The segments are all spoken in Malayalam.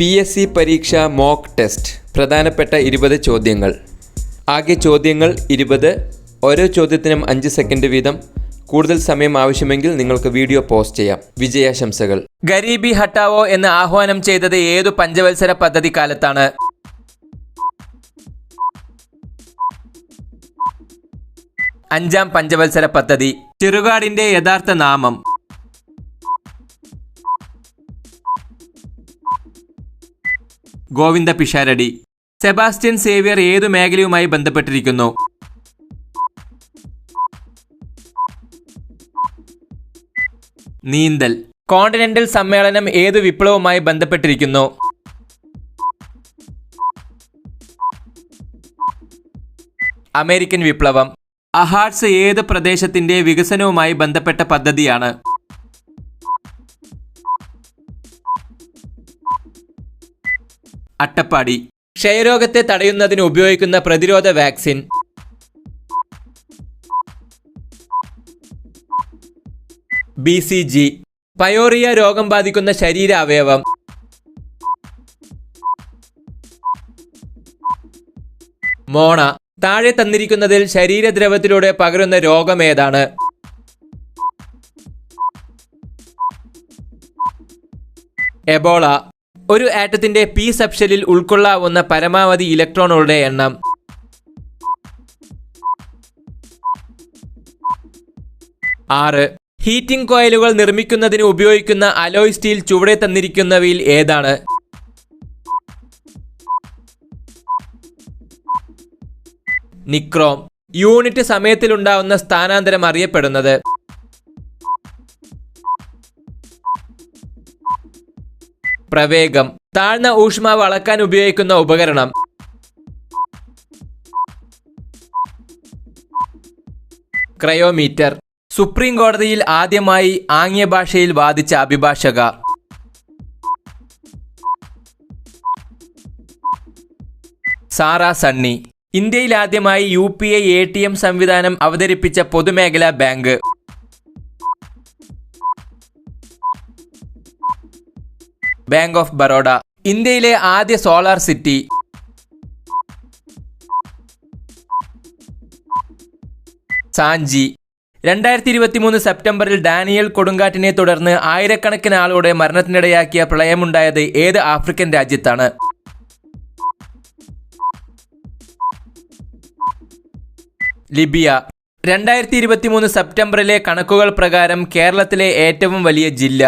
പി എസ് സി പരീക്ഷ മോക്ക് ടെസ്റ്റ് പ്രധാനപ്പെട്ട ഇരുപത് ചോദ്യങ്ങൾ. ആകെ ചോദ്യങ്ങൾ ഇരുപത്. ഓരോ ചോദ്യത്തിനും അഞ്ച് സെക്കൻഡ് വീതം. കൂടുതൽ സമയം ആവശ്യമെങ്കിൽ നിങ്ങൾക്ക് വീഡിയോ പോസ്റ്റ് ചെയ്യാം. വിജയാശംസകൾ. ഗരീബി ഹട്ടാവോ എന്ന് ആഹ്വാനം ചെയ്തത് ഏതു പഞ്ചവത്സര പദ്ധതി കാലത്താണ് അഞ്ചാം പഞ്ചവത്സര പദ്ധതി. ചെറുകാടിന്റെ യഥാർത്ഥ നാമം. ഗോവിന്ദ പിഷാരടി. സെബാസ്റ്റ്യൻ സേവ്യർ ഏതു മേഖലയുമായി ബന്ധപ്പെട്ടിരിക്കുന്നു? നീന്തൽ. കോണ്ടിനെന്റൽ സമ്മേളനം ഏതു വിപ്ലവവുമായി ബന്ധപ്പെട്ടിരിക്കുന്നു? അമേരിക്കൻ വിപ്ലവം. അഹാഡ്സ് ഏത് പ്രദേശത്തിന്റെ വികസനവുമായി ബന്ധപ്പെട്ട പദ്ധതിയാണ്? അട്ടപ്പാടി. ക്ഷയരോഗത്തെ തടയുന്നതിന് ഉപയോഗിക്കുന്ന പ്രതിരോധ vaccine. B C G pyorrhoea രോഗം ബാധിക്കുന്ന ശരീര അവയവം മോണ. താഴെ തന്നിരിക്കുന്നതിൽ ശരീരദ്രവത്തിലൂടെ പകരുന്ന രോഗം ഏതാണ്? എബോള. ഒരു ആറ്റത്തിന്റെ പി സബ്ഷലിൽ ഉൾക്കൊള്ളാവുന്ന പരമാവധി ഇലക്ട്രോണുകളുടെ എണ്ണം. ആറ്. ഹീറ്റിംഗ് കോയിലുകൾ നിർമ്മിക്കുന്നതിന് ഉപയോഗിക്കുന്ന അലോയ് സ്റ്റീൽ ചുവടെ തന്നിരിക്കുന്നവയിൽ ഏതാണ്? നിക്രോം. യൂണിറ്റ് സമയത്തിലുണ്ടാവുന്ന സ്ഥാനാന്തരം അറിയപ്പെടുന്നത്. പ്രവേഗം. താഴ്ന്ന ഊഷ്മാവ് അളക്കാൻ ഉപയോഗിക്കുന്ന ഉപകരണം. ക്രയോമീറ്റർ. സുപ്രീം കോടതിയിൽ ആദ്യമായി ആംഗ്യ ഭാഷയിൽ വാദിച്ച അഭിഭാഷക. സാറ സണ്ണി. ഇന്ത്യയിൽ ആദ്യമായി U P I A T M സംവിധാനം അവതരിപ്പിച്ച പൊതുമേഖലാ ബാങ്ക്. ബാങ്ക് ഓഫ് ബറോഡ ഇന്ത്യയിലെ ആദ്യ സോളാർ സിറ്റി സാഞ്ചി. രണ്ടായിരത്തി ഇരുപത്തി മൂന്ന് സെപ്റ്റംബറിൽ ഡാനിയൽ കൊടുങ്കാറ്റിനെ തുടർന്ന് ആയിരക്കണക്കിന് ആളുകളുടെ മരണത്തിനിടയാക്കിയ പ്രളയമുണ്ടായത് ഏത് ആഫ്രിക്കൻ രാജ്യത്താണ്? ലിബിയ. രണ്ടായിരത്തി ഇരുപത്തി മൂന്ന് സെപ്റ്റംബറിലെ കണക്കുകൾ പ്രകാരം കേരളത്തിലെ ഏറ്റവും വലിയ ജില്ല.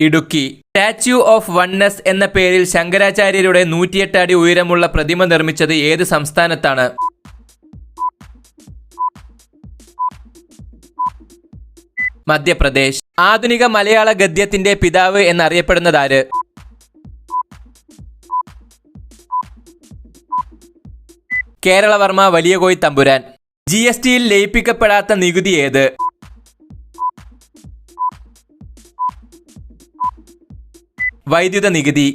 ഇടുക്കി. സ്റ്റാച്യു ഓഫ് വൺനെസ് എന്ന പേരിൽ ശങ്കരാചാര്യരുടെ നൂറ്റിയെട്ട് അടി ഉയരമുള്ള പ്രതിമ നിർമ്മിച്ചത് ഏത് സംസ്ഥാനത്താണ്? മധ്യപ്രദേശ്. ആധുനിക മലയാള ഗദ്യത്തിന്റെ പിതാവ് എന്നറിയപ്പെടുന്നതാര് കേരളവർമ്മ വലിയ കോയി തമ്പുരാൻ. ജി എസ് ടിയിൽ ലയിപ്പിക്കപ്പെടാത്ത നികുതി ഏത്? വൈദ്യുത നികുതി